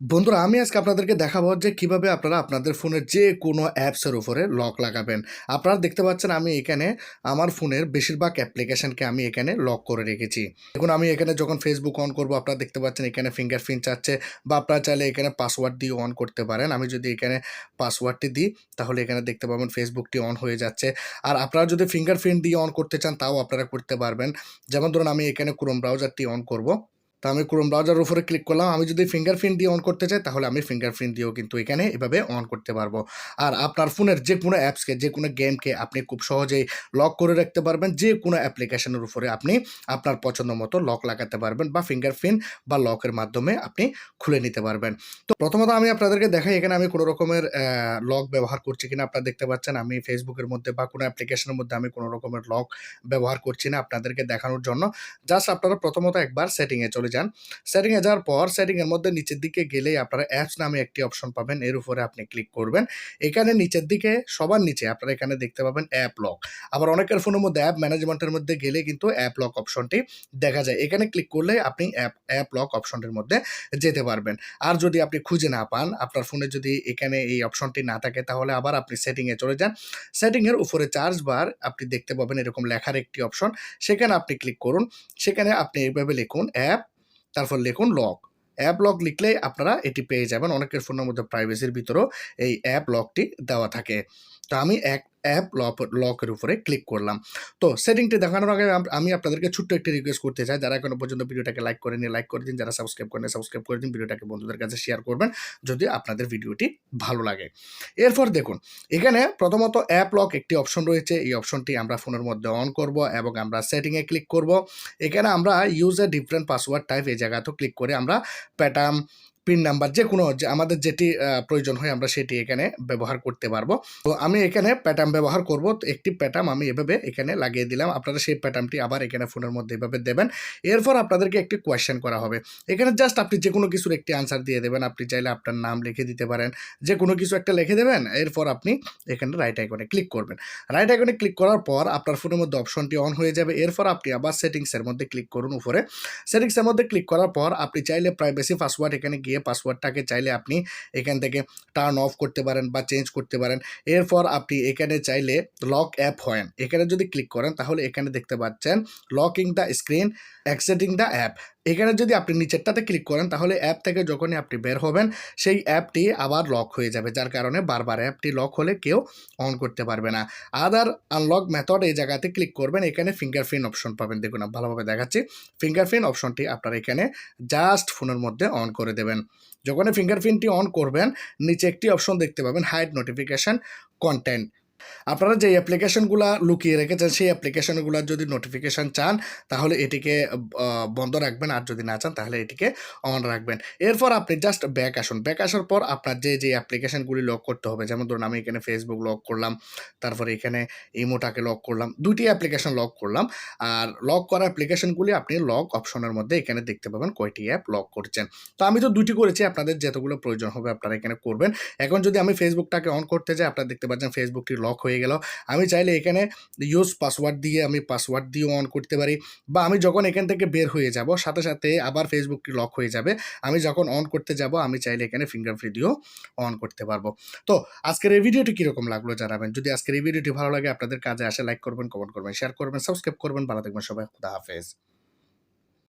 বন্ধুরা, আমি আজকে আপনাদেরকে দেখাবো যে কীভাবে আপনারা আপনাদের ফোনের যে কোনো অ্যাপসের উপরে লক লাগাবেন। আপনারা দেখতে পাচ্ছেন আমি এখানে আমার ফোনের বেশিরভাগ অ্যাপ্লিকেশনকে আমি এখানে লক করে রেখেছি। দেখুন, আমি এখানে যখন ফেসবুক অন করব, আপনারা দেখতে পাচ্ছেন এখানে ফিঙ্গারপ্রিন্ট চাচ্ছে বা আপনারা চাইলে এখানে পাসওয়ার্ড দিয়ে অন করতে পারেন। আমি যদি এখানে পাসওয়ার্ডটি দিই, তাহলে এখানে দেখতে পাবেন ফেসবুকটি অন হয়ে যাচ্ছে। আর আপনারা যদি ফিঙ্গারপ্রিন্ট দিয়ে অন করতে চান, তাও আপনারা করতে পারবেন। যেমন ধরুন, আমি এখানে ক্রোম ব্রাউজারটি অন করব। তো আমি ক্রোম ব্রাউজার উপরে ক্লিক করলাম। আমি যদি ফিঙ্গারপ্রিন্ট দিয়ে অন করতে চাই, তাহলে আমি ফিঙ্গারপ্রিন্ট দিয়েও কিন্তু এখানে এভাবে অন করতে পারব। আর আপনার ফোনের যে কোনো অ্যাপসকে যে কোনো গেমকে আপনি খুব সহজেই লক করে রাখতে পারবেন। যে কোনো অ্যাপ্লিকেশনের উপরে আপনি আপনার পছন্দ মতো লক লাগাতে পারবেন বা ফিঙ্গারপ্রিন্ট বা লকের মাধ্যমে আপনি খুলে নিতে পারবেন। তো প্রথমত আমি আপনাদেরকে দেখাই, এখানে আমি কোনো রকমের লক ব্যবহার করছি কিনা আপনারা দেখতে পাচ্ছেন। আমি ফেসবুকের মধ্যে বা কোনো অ্যাপ্লিকেশনের মধ্যে আমি কোনো রকমের লক ব্যবহার করছি না আপনাদেরকে দেখানোর জন্য। জাস্ট আপনারা প্রথমত একবার সেটিংয়ে চলে যান। সেটিংয়ে যাওয়ার পর সেটিংয়ের মধ্যে নিচের দিকে গেলেই আপনারা অ্যাপস নামে একটি অপশন পাবেন। এর উপরে আপনি ক্লিক করবেন। এখানে নিচের দিকে, সবার নিচে আপনারা এখানে দেখতে পাবেন অ্যাপ লক আবার অনেকের ফোনের মধ্যে অ্যাপ ম্যানেজমেন্টের মধ্যে গেলে কিন্তু অ্যাপ লক অপশনটি দেখা যায়। এখানে ক্লিক করলে আপনি অ্যাপ অ্যাপ লক অপশনটির মধ্যে যেতে পারবেন। আর যদি আপনি খুঁজে না পান, আপনার ফোনে যদি এখানে এই অপশনটি না থাকে, তাহলে আবার আপনি সেটিংয়ে চলে যান। সেটিংয়ের উপরে চার্জ বার আপনি দেখতে পাবেন এরকম লেখার একটি অপশন সেখানে আপনি ক্লিক করুন। সেখানে আপনি এইভাবে লিখুন অ্যাপ তারপর লিখুন লক অ্যাপ লক লিখলেই আপনারা এটি পেয়ে যাবেন। অনেকের ফোনের মধ্যে প্রাইভেসির ভিতরেও এই অ্যাপ লকটি দেওয়া থাকে। তো আমি এক অ্যাপ লক, লকের উপরে ক্লিক করলাম। তো সেটিংটি দেখানোর আগে আমি আপনাদেরকে ছোট্ট একটি রিকোয়েস্ট করতে চাই। যারা এখনও পর্যন্ত ভিডিওটাকে লাইক করে নিয়ে লাইক করে দিন। যারা সাবস্ক্রাইব করেন সাবস্ক্রাইব করে দিন। ভিডিওটাকে বন্ধুদের কাছে শেয়ার করবেন, যদি আপনাদের ভিডিওটি ভালো লাগে। এরপর দেখুন, এখানে প্রথমত অ্যাপ লক একটি অপশন রয়েছে। এই অপশনটি আমরা ফোনের মধ্যে অন করব এবং আমরা সেটিংয়ে ক্লিক করব। এখানে আমরা use a different password type এই জায়গাতেও ক্লিক করে আমরা প্যাটার্ন পিন নাম্বার যে কোনো আমাদের যেটি প্রয়োজন হয় আমরা সেটি এখানে ব্যবহার করতে পারব। তো আমি এখানে প্যাটার্ন ব্যবহার করব। তো একটি প্যাটার্ন আমি এভাবে এখানে লাগিয়ে দিলাম। আপনারা সেই প্যাটার্নটি আবার এখানে ফোনের মধ্যে এভাবে দেবেন। এরপর আপনাদেরকে একটি কোয়েশ্চেন করা হবে। এখানে জাস্ট আপনি যে কোনো কিছুর একটি আনসার দিয়ে দেবেন। আপনি চাইলে আপনার নাম লিখে দিতে পারেন। যে কোনো কিছু একটা লিখে দেবেন। এরপর আপনি এখানে রাইট আইকনে ক্লিক করবেন। রাইট আইকনে ক্লিক করার পর আপনার ফোনের মধ্যে অপশনটি অন হয়ে যাবে। এরপর আপনি আবার সেটিংসের মধ্যে ক্লিক করুন উপরে। সেটিংসের মধ্যে ক্লিক করার পর আপনি চাইলে প্রাইভেসি পাসওয়ার্ড এখানে গিয়ে পাসওয়ার্ডটাকে চাইলে আপনি এখান থেকে টার্ন অফ করতে পারেন বা চেঞ্জ করতে পারেন। এরপর আপনি এখানে চাইলে লক অ্যাপ হয়েন এখানে যদি ক্লিক করেন তাহলে এখানে দেখতে পাচ্ছেন locking the screen exiting the app এখানে যদি আপনি নিচেরটাতে ক্লিক করেন, তাহলে অ্যাপ থেকে যখনই আপনি বের হবেন, সেই অ্যাপটি আবার লক হয়ে যাবে, যার কারণে বারবার অ্যাপটি লক হলে কেউ অন করতে পারবে না। আদার আনলক মেথড এই জায়গাতে ক্লিক করবেন, এখানে ফিঙ্গারপ্রিন্ট অপশন পাবেন। দেখুন ভালোভাবে দেখাচ্ছি। ফিঙ্গারপ্রিন্ট অপশনটি আপনারা এখানে জাস্ট ফোনের মধ্যে অন করে দেবেন। যখনই ফিঙ্গারপ্রিন্টটি অন করবেন, নিচে একটি অপশন দেখতে পাবেন হাইড নোটিফিকেশন কন্টেন্ট আপনারা যে অ্যাপ্লিকেশনগুলো লুকিয়ে রেখেছেন, সেই অ্যাপ্লিকেশনগুলোর যদি নোটিফিকেশান চান, তাহলে এটিকে বন্ধ রাখবেন। আর যদি না চান, তাহলে এটিকে অন রাখবেন। এরপর আপনি জাস্ট ব্যাক আসুন। ব্যাক আসার পর আপনার যে যে অ্যাপ্লিকেশনগুলি লক করতে হবে, যেমন ধরুন আমি এখানে ফেসবুক লক করলাম, তারপরে এখানে ইমোটাকে লক করলাম দুটি অ্যাপ্লিকেশন লক করলাম। আর লক করা অ্যাপ্লিকেশনগুলি আপনি লক অপশনের মধ্যে এখানে দেখতে পাবেন কয়টি অ্যাপ লক করছেন। তো আমি তো দুটি করেছি, আপনাদের যতগুলো প্রয়োজন হবে আপনারা এখানে করবেন। এখন যদি আমি ফেসবুকটাকে অন করতে যাই, আপনারা দেখতে পাচ্ছেন ফেসবুকটি লক হয়ে গেল। আমি চাইলে এখানে ইউজ পাসওয়ার্ড দিয়ে আমি পাসওয়ার্ড দিয়েও অন করতে পারি বা আমি যখন এখান থেকে বের হয়ে যাব, সাথে সাথে আবার ফেসবুকটি লক হয়ে যাবে। আমি যখন অন করতে যাব, আমি চাইলে এখানে ফিঙ্গারপ্রিন্ট দিয়েও অন করতে পারব। তো আজকের এই ভিডিওটি কীরকম লাগল জানাবেন? যদি আজকের এই ভিডিওটি ভালো লাগে, আপনাদের কাজে আসে লাইক করবেন কমেন্ট করবেন শেয়ার করবেন সাবস্ক্রাইব করবেন। ভালো থাকবেন সবাই। খুদা হাফেজ।